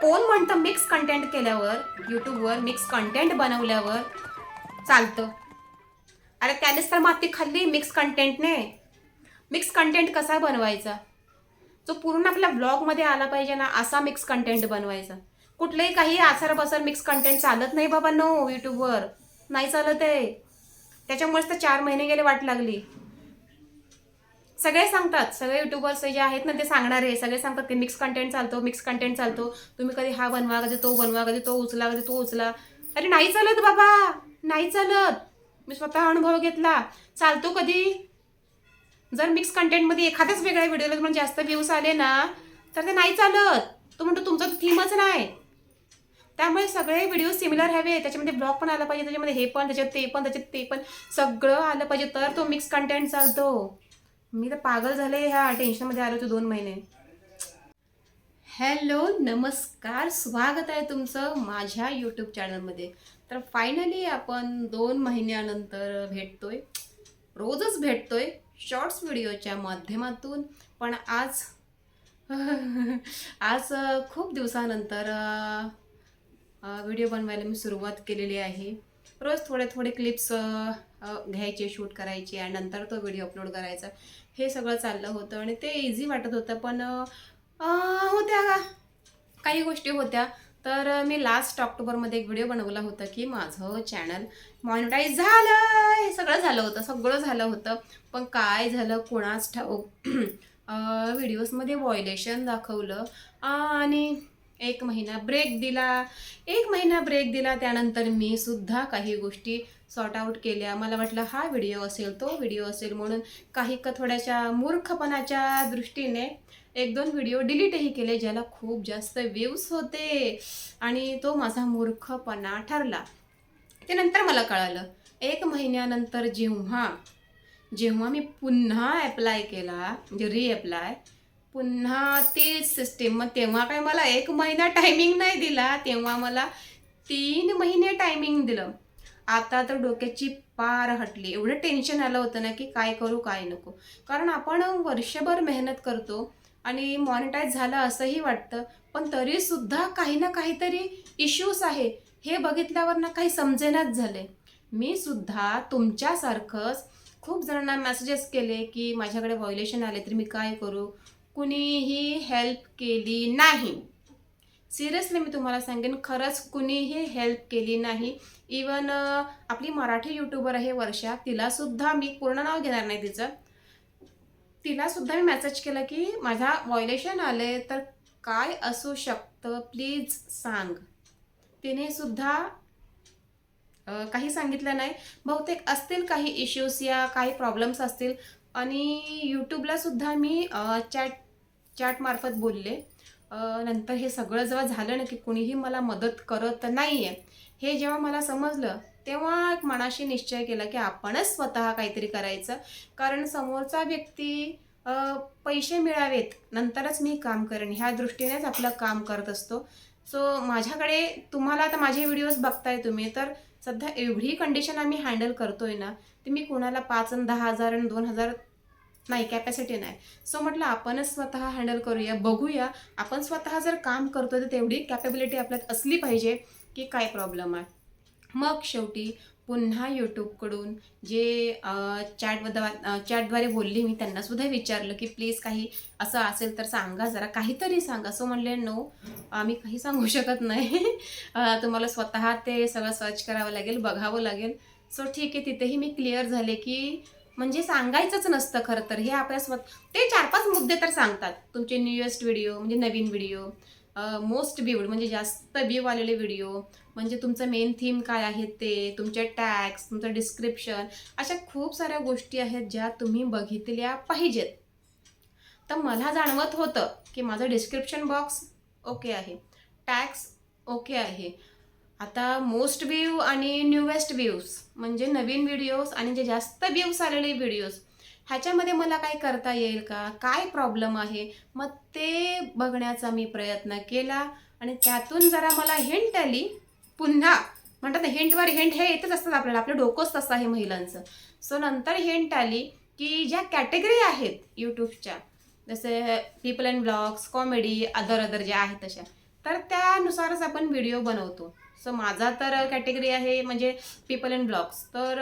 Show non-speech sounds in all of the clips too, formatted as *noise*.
कोण म्हणतं mix content केल्यावर? यूट्यूबवर मिक्स कंटेंट बनवल्यावर चालतं. अरे त्यानेच तर माती खाल्ली मिक्स कंटेंटने मिक्स कंटेंट कसा बनवायचा? जो पूर्ण आपल्या ब्लॉगमध्ये आला पाहिजे ना असा मिक्स कंटेंट बनवायचा. कुठलंही काही आसार बसर मिक्स कंटेंट चालत नाही बाबा नो यूट्यूबवर नाही चालत आहे. त्याच्यामुळेच तर चार महिने गेले वाट लागली. सगळे सांगतात सगळे युट्यूबर्स जे आहेत ना ते सांगणारे सगळे सांगतात की मिक्स कंटेंट चालतो मिक्स कंटेंट चालतो. तुम्ही कधी हा बनवा कधी तो बनवा कधी तो उचला कधी तो उचला. अरे नाही चालत बाबा नाही चालत. मी स्वतः अनुभव घेतला. चालतो कधी? जर मिक्स कंटेंटमध्ये एखाद्याच वेगळ्या व्हिडिओला तुम्हाला जास्त व्ह्यूज आले ना तर ते नाही चालत. तो म्हणतो तुमचा थीमच नाही. त्यामुळे सगळे व्हिडिओ सिमिलर हवे. त्याच्यामध्ये ब्लॉग पण आला पाहिजे त्याच्यामध्ये हे पण त्याच्यात ते पण त्याच्यात ते पण. सगळं आलं पाहिजे तर तो मिक्स कंटेंट चालतो. मी तर पागल झाले ह्या टेन्शनमध्ये आलो होतो दोन महिने. हॅलो नमस्कार. स्वागत आहे तुमचं माझ्या यूट्यूब चॅनलमध्ये तर फायनली आपण दोन महिन्यानंतर भेटतोय. रोजच भेटतोय शॉर्ट्स व्हिडिओच्या माध्यमातून. पण आज *laughs* आज खूप दिवसानंतर व्हिडिओ बनवायला मी सुरुवात केलेली आहे. रोज थोडे थोडे क्लिप्स घ्यायचे शूट करायचे आणि नंतर तो व्हिडिओ अपलोड करायचा. हे सगळं चाललं होतं आणि ते इझी वाटत होतं पण होत्या का? काही गोष्टी होत्या. तर मी लास्ट ऑक्टोबरमध्ये एक व्हिडिओ बनवला होता की माझं चॅनल मॉनिटाईज झालं हे सगळं झालं होतं सगळं झालं होतं. पण काय झालं कोणाच ठाऊक व्हिडिओजमध्ये व्हॉयलेशन दाखवलं आणि एक महिना ब्रेक दिला. एक महिना ब्रेक दिला त्यानंतर मी सुद्धा काही गोष्टी सॉर्ट आऊट केल्या. मला वाटलं हा व्हिडिओ असेल तो व्हिडिओ असेल म्हणून काही का थोड्याशा मूर्खपणाच्या दृष्टीने एक दोन व्हिडिओ डिलीटही केले ज्याला खूप जास्त व्ह्यूज होते. आणि तो माझा मूर्खपणा ठरला. ते नंतर मला कळालं. एक महिन्यानंतर जेव्हा जेव्हा मी पुन्हा ॲप्लाय केला म्हणजे रिअप्लाय पुन्हा तीच सिस्टीम मग तेव्हा काय मला एक महिना टायमिंग नाही दिला तेव्हा मला तीन महिने टायमिंग दिलं. आता तर डोक्याची पार हटली. एवढं टेन्शन आलं होतं ना की काय करू काय नको. कारण आपण वर्षभर मेहनत करतो आणि मॉनिटाईज झालं असंही वाटतं. पण तरीसुद्धा काही ना काहीतरी इश्यूज आहे. हे बघितल्यावर ना काही समजेनाच झाले मी सुद्धा तुमच्यासारखंच खूप जणांना मेसेजेस केले की माझ्याकडे व्हायोलेशन आले तर मी काय करू? कुणीही हेल्प केली नाही. सिरियसली मी तुम्हाला सांगेन खरंच कुणीही हेल्प केली नाही. इवन आपली मराठी यूट्यूबर आहे वर्षा तिलासुद्धा मी पूर्ण नाव घेणार नाही तिचं. तिलासुद्धा मी मेसेज केला की माझा व्हॉयलेशन आले तर काय असू शकतं? प्लीज सांग. तिने सुद्धा काही सांगितलं नाही. बहुतेक असतील काही इश्यूज या काही प्रॉब्लेम्स असतील. आणि यूट्यूबला सुद्धा मी चॅट चॅटमार्फत बोलले. नंतर हे सगळं जेव्हा झालं ना की कुणीही मला मदत करत नाही आहे हे जेव्हा मला समजलं तेव्हा एक मनाशी निश्चय केला की आपणच स्वतः काहीतरी करायचं. कारण समोरचा व्यक्ती पैसे मिळावेत नंतरच मी काम करेन. ह्या दृष्टीनेच आपलं काम करत असतो. सो माझ्याकडे तुम्हाला आता माझे व्हिडिओज बघताय तुम्ही तर सध्या एवढी कंडिशन आम्ही हँडल करतोय ना ती मी कोणाला पाच आणि दहा हजार आणि दोन हजार नाही कॅपॅसिटी नाही. सो म्हटलं आपणच स्वतः हँडल करूया बघूया. आपण स्वतः जर काम करतोय तर तेवढी कॅपेबिलिटी आपल्यात असली पाहिजे की काय प्रॉब्लेम आहे. मग शेवटी पुन्हा यूट्यूबकडून जे चॅटद्वा चॅटद्वारे बोलली मी त्यांनासुद्धा विचारलं की प्लीज काही असं असेल तर सांगा जरा काहीतरी सांगा. सो म्हणले नो आम्ही काही सांगू शकत नाही. *laughs* तुम्हाला स्वतः ते सगळं सर्च करावं लागेल बघावं लागेल. सो ठीक आहे तिथेही मी क्लिअर झाले की म्हणजे सांगायचंच नसतं खरं तर. हे आपल्या स्वत ते चार पाच मुद्दे तर सांगतात. तुमचे न्यूएस्ट व्हिडिओ म्हणजे नवीन व्हिडिओ मोस्ट व्ह्यूड म्हणजे जास्त व्ह्यू आलेले व्हिडिओ म्हणजे तुमचं मेन थीम काय आहे ते तुमचे टॅक्स तुमचं डिस्क्रिप्शन अशा खूप साऱ्या गोष्टी आहेत ज्या तुम्ही बघितल्या पाहिजेत. तर मला जाणवत होतं की माझं डिस्क्रिप्शन बॉक्स ओके आहे. टॅक्स ओके आहे. आता मोस्ट व्ह्यू आणि न्यूवेस्ट व्ह्यूज म्हणजे नवीन व्हिडिओज आणि जे जास्त व्ह्यूज आलेले व्हिडिओज ह्याच्यामध्ये मला काय करता येईल का? काय प्रॉब्लेम आहे? मग ते बघण्याचा मी प्रयत्न केला आणि त्यातून जरा मला हिंट आली. पुन्हा म्हणतात ना हिंटवर हिंट हे येतच असतात आपल्याला. आपलं डोकंच तसं आहे महिलांचं. सो नंतर हिंट आली की ज्या कॅटेगरी आहेत यूट्यूबच्या जसे people and blogs comedy other other ज्या आहेत तशा तर त्यानुसारच आपण व्हिडिओ बनवतो. सो माझा तर कॅटेगरी आहे म्हणजे पीपल अँड ब्लॉग्स तर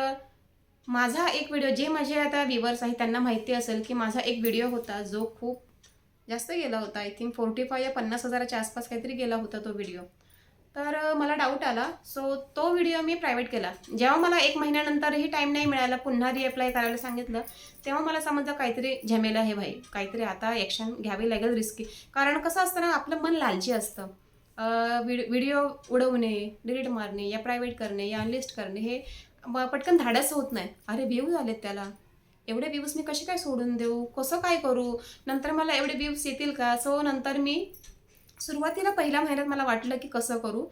माझा एक व्हिडिओ जे माझे आता व्ह्युअर्स आहेत त्यांना माहिती असेल की माझा एक व्हिडिओ होता जो खूप जास्त गेला होता. आय थिंक फोर्टी फाय या पन्नास हजाराच्या आसपास काहीतरी गेला होता तो व्हिडिओ तर मला डाऊट आला. सो तो व्हिडिओ मी प्रायव्हेट केला. जेव्हा मला एक महिन्यानंतरही टाईम नाही मिळाला पुन्हा रिअप्लाय करायला सांगितलं तेव्हा मला समजलं काहीतरी झमेला हे भाई. काहीतरी आता ॲक्शन घ्यावी लागेल रिस्की कारण कसं असतं ना आपलं मन लालची असतं. व्हिडिओ उडवणे डिलीट मारणे या प्रायव्हेट करणे या अनलिस्ट करणे हे पटकन धाडस होत नाही. अरे व्ह्यूज झालेत त्याला. एवढे व्ह्यूज मी कसे काय सोडून देऊ? कसं काय करू? नंतर मला एवढे व्ह्यूज येतील का? सो नंतर मी सुरुवातीला पहिल्या महिन्यात मला वाटलं की कसं करू?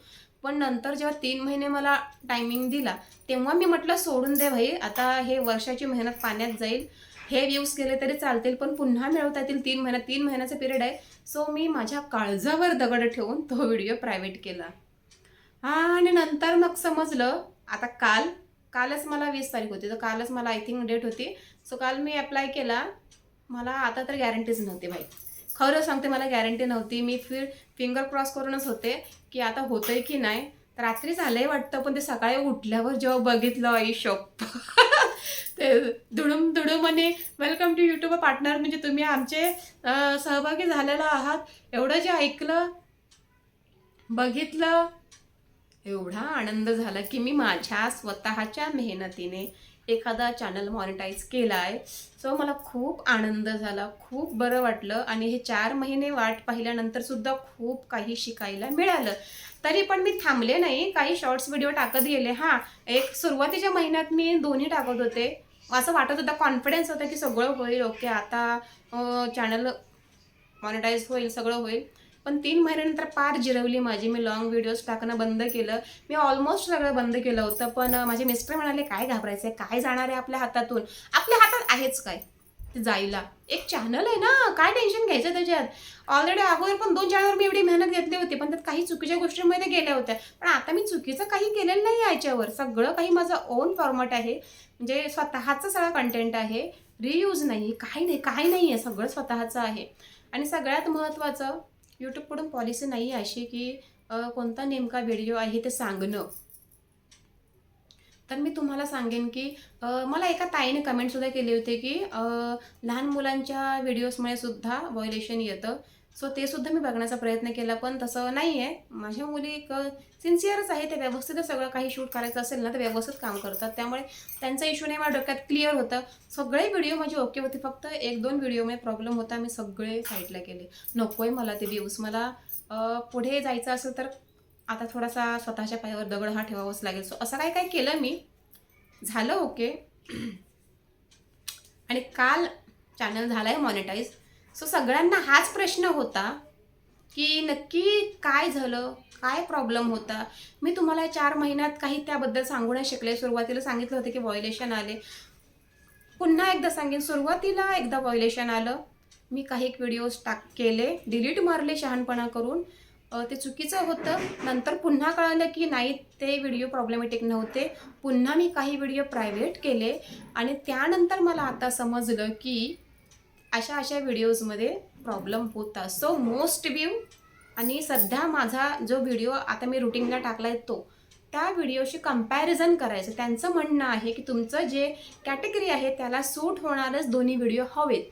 पण नंतर जेव्हा तीन महिने मला टायमिंग दिला तेव्हा मी म्हटलं सोडून दे भाई. आता हे वर्षाची मेहनत पाण्यात जाईल. हे व्ह्यूज गेले तरी चालतील पण पुन्हा मिळवता येतील. तीन महिन्यात तीन महिन्याचा पिरियड आहे. सो मी माझ्या काळजावर दगड ठेवून तो व्हिडिओ प्रायव्हेट केला. आणि नंतर मग समजलं आता काल कालच मला वीस तारीख होती तर कालच मला आय थिंक डेट होती. सो काल मी अप्लाय केला. मला आता तर गॅरंटीच नव्हती बाई. खरं सांगते मला गॅरंटी नव्हती. मी फिर फिंगर क्रॉस करूनच होते की आता होतंय की नाही. रात्री झालंय वाटतं पण ते सकाळी उठल्यावर जेव्हा बघितलं आई शॉप *laughs* ते धुडूम धुडूम आणि वेलकम टू युट्यूब पार्टनर म्हणजे तुम्ही आमचे सहभागी झालेला आहात. एवढं जे ऐकलं बघितलं एवढा आनंद झाला की मी माझ्या स्वतःच्या मेहनतीने एखादा चॅनल मॉनिटाईज केला आहे सो मला खूप आनंद झाला खूप बरं वाटलं आणि हे चार महिने वाट पाहिल्यानंतर सुद्धा खूप काही शिकायला मिळालं. तरी पण मी थांबले नाही काही शॉर्ट्स व्हिडिओ टाकत गेले. हां एक सुरुवातीच्या महिन्यात मी दोन्ही टाकत होते. असं वाटत होता कॉन्फिडन्स होता की सगळं होईल ओके आता चॅनल मॉनिटाईज होईल सगळं होईल. पण तीन महिन्यानंतर पार जिरवली माझी. मी लॉंग व्हिडिओज टाकणं बंद केलं. मी ऑलमोस्ट सगळं बंद केलं होतं पण माझे मिस्टर म्हणाले काय घाबरायचं आहे काय जाणार आहे आपल्या हातातून? आपल्या हातात आहेच काय ते जायला. एक चॅनल आहे ना? काय टेन्शन घ्यायचं त्याच्यात? ऑलरेडी अगोदर पण दोन चॅनलवर मी एवढी मेहनत घेतली होती पण त्यात काही चुकीच्या गोष्टींमध्ये गेल्या होत्या. पण आता मी चुकीचं काही केलेलं नाही आहे याच्यावर. सगळं काही माझं ओन फॉर्मॅट आहे. म्हणजे स्वतःचं सगळं कंटेंट आहे. रियूज नाही काही नाही काही नाही आहे. सगळं स्वतःचं आहे. आणि सगळ्यात महत्त्वाचं यूट्यूबकडून पॉलिसी नाही अशी की कोणता नेमका व्हिडिओ आहे ते सांगणं. तर मी तुम्हाला सांगेन की मला एका ताईने कमेंटसुद्धा केली होती की लहान मुलांच्या व्हिडिओजमुळे सुद्धा व्हायलेशन येतं. सो ते सुद्धा मी बघण्याचा प्रयत्न केला पण तसं नाही आहे माझ्या मुली एक सिन्सिअरच आहे. ते व्यवस्थितच सगळं काही शूट करायचं असेल ना तर व्यवस्थित काम करतात. त्यामुळे त्यांचा इश्यू नाही माझ्या डोक्यात क्लिअर होतं. सगळे व्हिडिओ माझे ओके होते. फक्त एक दोन व्हिडिओमध्ये प्रॉब्लेम होता. मी सगळे साईडला केले. नको आहे मला ते व्ह्यूज मला पुढे जायचं असेल तर आता थोडासा स्वतःच्या पायावर दगड हा ठेवावाच लागेल. सो असं काय काय केलं मी? झालं ओके *clears throat* आणि काल चॅनल झाला आहे मॉनिटाईज सो सगळ्यांना हाच प्रश्न होता की नक्की काय झालं? काय प्रॉब्लेम होता? मी तुम्हाला चार महिन्यात काही त्याबद्दल सांगू नाही शकले. सुरुवातीला सांगितलं होतं की व्हॉयलेशन आले. पुन्हा एकदा सांगेन. सुरुवातीला एकदा व्हॉयलेशन आलं. मी काही व्हिडिओज टाक केले. डिलीट मारले शहाणपणा करून ते चुकीचं होतं. नंतर पुन्हा कळालं की नाही ते व्हिडिओ प्रॉब्लेमॅटिक नव्हते. पुन्हा मी काही व्हिडिओ प्रायव्हेट केले. आणि त्यानंतर मला आता समजलं की अशा अशा व्हिडिओजमध्ये प्रॉब्लेम होता. सो मोस्ट व्ह्यू आणि सध्या माझा जो व्हिडिओ आता मी रुटीनला टाकला आहे तो त्या व्हिडिओशी कंपॅरिझन करायचं. त्यांचं म्हणणं आहे की तुमचं जे कॅटेगरी आहे त्याला सूट होणारच दोन्ही व्हिडिओ हवेत.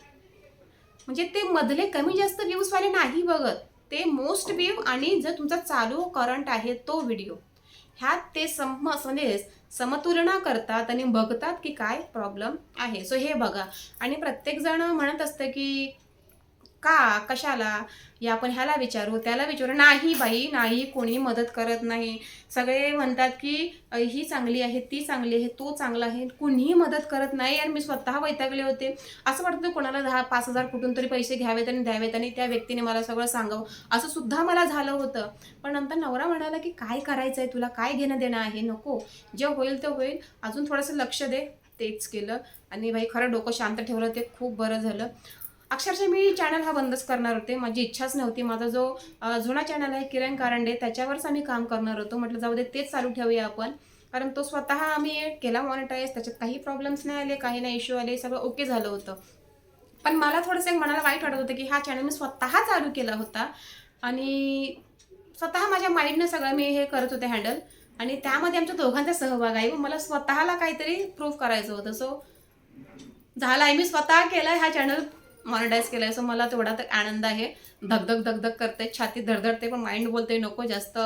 म्हणजे ते मधले कमी जास्त व्ह्यूजवाले नाही बघत. ते मोस्ट व्ह्यू आणि जर तुमचा चालू करंट आहे तो व्हिडिओ ह्यात ते सम म्हणजे समतुलना करतात आणि बघतात की काय प्रॉब्लेम आहे. सो हे बघा. आणि प्रत्येकजण म्हणत असतं की का कशाला? या आपण ह्याला विचारू त्याला विचारू. नाही बाई नाही कोणी मदत करत नाही. सगळे म्हणतात की ही चांगली आहे ती चांगली आहे तो चांगला आहे कुणीही मदत करत नाही आणि मी स्वतः वैतागले होते. असं वाटतं कोणाला दहा पाच हजार कुठून तरी पैसे घ्यावेत आणि द्यावेत आणि त्या व्यक्तीने मला सगळं सांगावं. असं सुद्धा मला झालं होतं. पण नंतर नवरा म्हणाला की काय करायचं आहे तुला? काय घेणं देणं आहे? नको. जे होईल ते होईल. अजून थोडंसं लक्ष दे. तेच केलं. आणि बाई खरं डोकं शांत ठेवलं. ते खूप बरं झालं. अक्षरशः मी चॅनल हा बंदच करणार होते. माझी इच्छाच नव्हती. माझा जो जुना चॅनल आहे किरण कारंडे त्याच्यावरच आम्ही काम करणार होतो. म्हटलं जाऊ दे तेच चालू ठेवूया आपण. कारण तो स्वतः आम्ही केला मॉनिटाईज त्याच्यात काही प्रॉब्लेम्स नाही आले काही नाही इश्यू आले. सगळं ओके झालं होतं. पण मला थोडंसं एक मनाला वाईट वाटत होतं की हा चॅनल मी स्वतः चालू केला होता. आणि स्वतः माझ्या माइंडनं सगळं मी हे करत होते हँडल आणि त्यामध्ये आमच्या दोघांचा सहभाग आहे. व मला स्वतःला काहीतरी प्रूव्ह करायचं होतं. सो झाला आहे. मी स्वतः केलाय हा चॅनल मॉनिटाईज केलाय सो मला तेवढा तर आनंद आहे. धगधग धगधग करते छाती धडधडते पण माइंड बोलते नको जास्त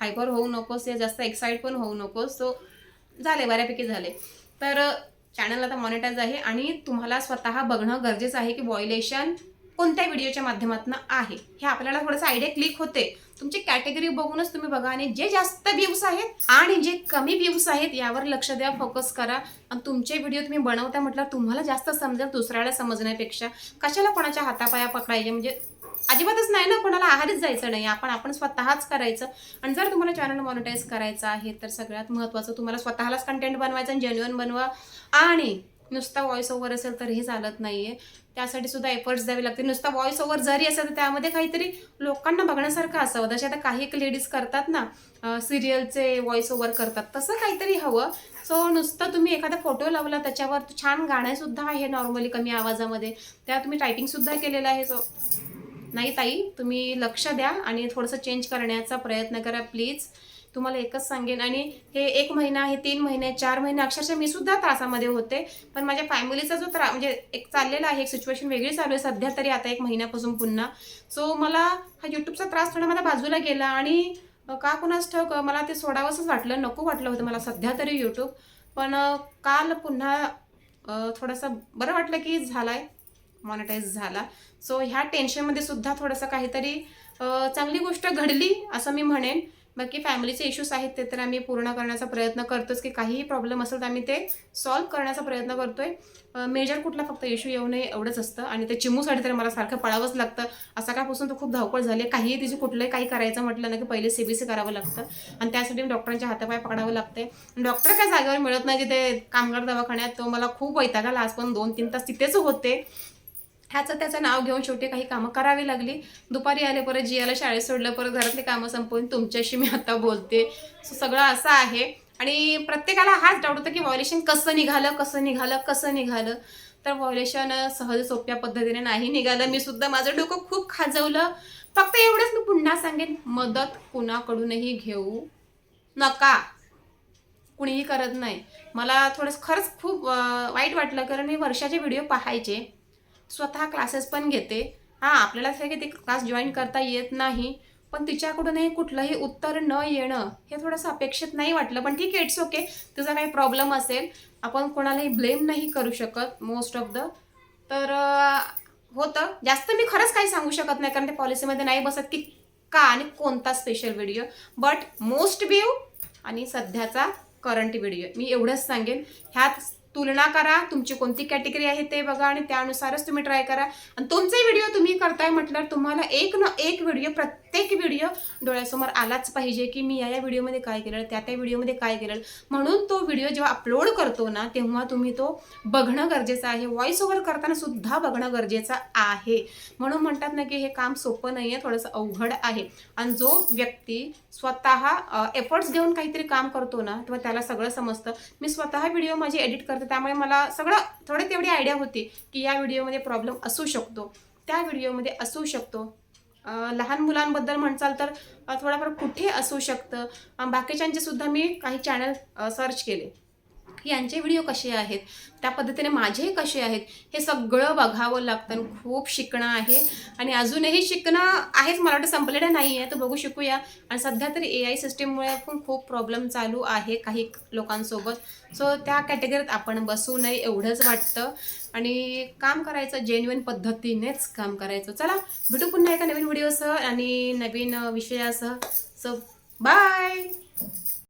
हायपर होऊ नकोस या जास्त एक्साइट पण होऊ नकोस. सो झाले बऱ्यापैकी झाले. तर चॅनल आता मॉनिटाईज आहे आणि तुम्हाला स्वतः बघणं गरजेचं आहे की बॉयलेशन कोणत्या व्हिडिओच्या माध्यमातून आहे. हे आपल्याला थोडंसं आयडिया क्लिक होते. तुमची कॅटेगरी बघूनच तुम्ही बघा आणि जे जास्त व्ह्यूज आहेत आणि जे कमी व्ह्यूज आहेत यावर लक्ष द्या फोकस करा. आणि तुमचे व्हिडिओ तुम्ही बनवता म्हटलं तुम्हाला जास्त समजेल दुसऱ्याला समजण्यापेक्षा. कशाला कोणाच्या हातापाया पकडायचे? म्हणजे अजिबातच नाही ना कोणाला आहारच जायचं नाही. आपण आपण स्वतःच करायचं. आणि जर तुम्हाला चॅनल मॉनिटाईज करायचं आहे तर सगळ्यात महत्त्वाचं तुम्हाला स्वतःलाच कंटेंट बनवायचं आणि जेन्युअन बनवा. आणि नुसता व्हॉइस ओव्हर असेल तर हे चालत आहे त्यासाठी सुद्धा एफर्ट्स द्यावे लागतील. नुसता व्हॉइस ओव्हर जरी असेल तर त्यामध्ये काहीतरी लोकांना बघण्यासारखं असावं. जसे आता काही एक लेडीज करतात ना सिरियलचे व्हॉइस ओव्हर करतात तसं काहीतरी हवं. सो नुसतं तुम्ही एखादा फोटो लावला त्याच्यावर छान गाणंसुद्धा आहे नॉर्मली कमी आवाजामध्ये. त्या तुम्ही टायपिंगसुद्धा केलेलं आहे. सो नाही ताई तुम्ही लक्ष द्या आणि थोडंसं चेंज करण्याचा प्रयत्न करा प्लीज तुम्हाला एकच सांगेन. आणि हे एक महिना हे तीन महिने चार महिने अक्षरशः मी सुद्धा त्रासामध्ये होते. पण माझ्या फॅमिलीचा जो त्रास म्हणजे एक चाललेला आहे एक सिच्युएशन वेगळी चालू आहे. सध्या तरी आता एक महिन्यापासून पुन्हा. सो मला हा यूट्यूबचा त्रास थोडा मला बाजूला गेला आणि का कुणाच ठक मला ते सोडावंसंच वाटलं नको वाटलं होतं मला सध्या तरी यूट्यूब पण काल पुन्हा थोडंसं बरं वाटलं की झाला आहे मॉनिटाईज झाला. सो ह्या टेन्शनमध्ये सुद्धा थोडंसं काहीतरी चांगली गोष्ट घडली असं मी म्हणेन. बाकी फॅमिलीचे इश्यूज आहेत ते तर आम्ही पूर्ण करण्याचा प्रयत्न करतोच की काहीही प्रॉब्लेम असेल तर आम्ही ते सॉल्व्ह करण्याचा प्रयत्न करतोय. मेजर कुठला फक्त इश्यू येऊ नये एवढंच असतं. आणि ते चिमूसाठी तर मला सारखं पळावंच लागतं. असा कापासून तर खूप धावपळ झाली आहे. काहीही तिची कुठलंही काही करायचं म्हटलं ना की पहिले सी बी सी करावं लागतं. आणि त्यासाठी डॉक्टरांच्या हातापाय पकडावं लागते डॉक्टर काय जागेवर मिळत नाही जिथे कामगार दवाखान्यात तो मला खूप वैतागाला. आज पण दोन तीन तास तिथेच होते. ह्याचं त्याचं नाव घेऊन शेवटी काही कामं करावी लागली. दुपारी आले परत जियाला शाळेत सोडलं परत घरातली कामं संपवून तुमच्याशी मी आता बोलते. सो सगळं असं आहे. आणि प्रत्येकाला हाच डाऊट होता की व्हायोलेशन कसं निघालं कसं निघालं कसं निघालं? तर व्हायोलेशन सहज सोप्या पद्धतीने नाही निघालं. मी सुद्धा माझं डोकं खूप खाजवलं. फक्त एवढंच मी पुन्हा सांगेन मदत कुणाकडूनही घेऊ नका. कुणीही करत नाही. मला थोडंसं खरंच खूप वाईट वाटलं कारण मी वर्षाचे व्हिडिओ पाहायचे. स्वतः क्लासेस पण घेते. हां आपल्याला असं की ते क्लास जॉईन करता येत नाही. पण तिच्याकडूनही कुठलंही उत्तर न येणं हे थोडंसं अपेक्षित नाही वाटलं. पण ठीक आहे इट्स ओके तुझा काही प्रॉब्लेम असेल आपण कोणालाही ब्लेम नाही करू शकत मोस्ट ऑफ द तर होतं. जास्त मी खरंच काही सांगू शकत नाही कारण ते पॉलिसीमध्ये नाही बसत की का आणि कोणता special video but most view आणि सध्याचा करंट व्हिडिओ मी एवढंच सांगेन. ह्यात तुलना करा. तुमची कोणती कॅटेगरी आहे ते बघा आणि त्यानुसारच तुम्ही ट्राय करा. आणि तुमचे व्हिडिओ तुम्ही करताय म्हटल्यावर तुम्हाला एक ना एक व्हिडिओ प्रत्येक प्रत्येक व्हिडिओ डोळ्यासमोर आलाच पाहिजे की मी या या व्हिडिओमध्ये काय केलं त्या त्या व्हिडिओमध्ये काय केलं. म्हणून तो व्हिडिओ जेव्हा अपलोड करतो ना तेव्हा तुम्ही तो बघणं गरजेचं आहे. व्हॉइस ओव्हर करताना सुद्धा बघणं गरजेचं आहे. म्हणून म्हणतात ना की हे काम सोपं नाही आहे थोडंसं अवघड आहे. आणि जो व्यक्ती स्वतः एफर्ट्स घेऊन काहीतरी काम करतो ना तेव्हा त्याला सगळं समजतं. मी स्वतः व्हिडिओ माझी एडिट करते त्यामुळे मला सगळं थोडी तेवढी आयडिया होती की या व्हिडिओमध्ये प्रॉब्लेम असू शकतो. त्या व्हिडिओमध्ये असू शकतो. लहान मुलांबद्दल म्हणचाल तर थोडाफार कुठे असू शकतं? बाकीच्यांचे सुद्धा मी काही चॅनल सर्च केले. यांचे व्हिडिओ कसे आहेत? त्या पद्धतीने माझे कसे आहेत? हे सगळं बघावं लागतं आणि खूप शिकणं आहे. आणि अजूनही शिकणं आहेच मला वाटतं. संपलेलं नाही आहे तर बघू शिकूया. आणि सध्या तरी ए आय सिस्टीममुळे पण खूप प्रॉब्लेम चालू आहे काही लोकांसोबत. सो त्या कॅटेगरीत आपण बसू नये एवढंच वाटतं. आणि काम करायचं जेन्युन पद्धतीनेच काम करायचं. चला भेटू पुन्हा एका नवीन व्हिडिओसह आणि नवीन विषयासह. So bye